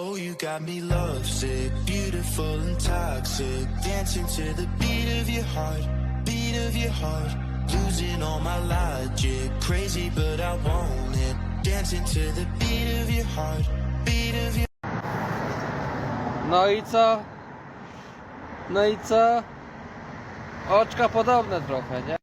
Oh, you got me lovesick, beautiful and toxic. Dancing to the beat of your heart, beat of your heart. Losing all my logic, crazy, but I want it. Dancing to the beat of your heart, beat of your No i co? No i co? Oczka podobne trochę, nie?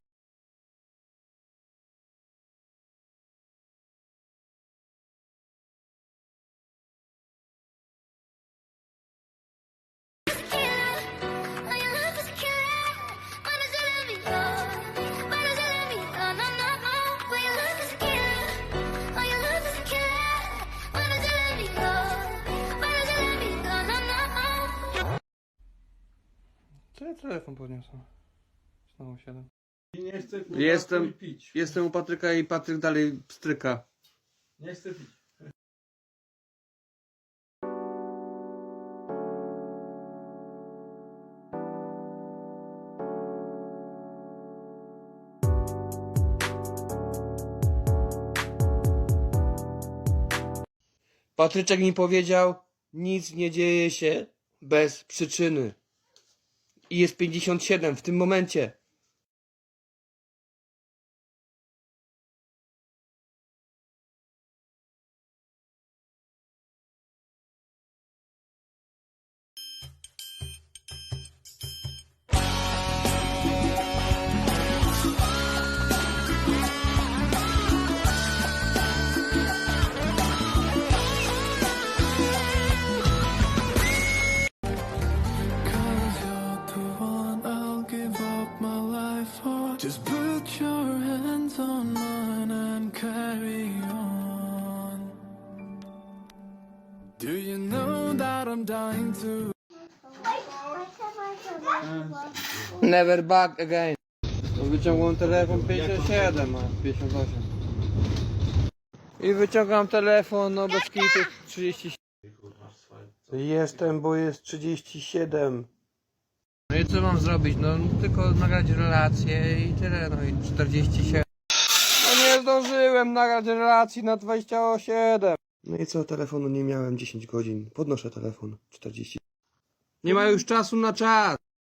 Co ja telefon podniosłem? Znowu. I nie chcę kurwa Jestem- chuj pić. Jestem u Patryka i Patryk dalej stryka. Nie chcę pić. Patryczek mi powiedział, nic nie dzieje się bez przyczyny. I jest 57 w tym momencie. Just put your hands on mine and carry on. Do you know that I'm dying to? Never back again. Wyciągam telefon 57, a 58. I wyciągam telefon, no bez kitu 37. Jestem, bo jest 37. No i co mam zrobić? No tylko nagrać relację i tyle, no i 47. No nie zdążyłem nagrać relacji na 27. No i co, telefonu nie miałem 10 godzin. Podnoszę telefon 40. Nie ma już czasu na czas.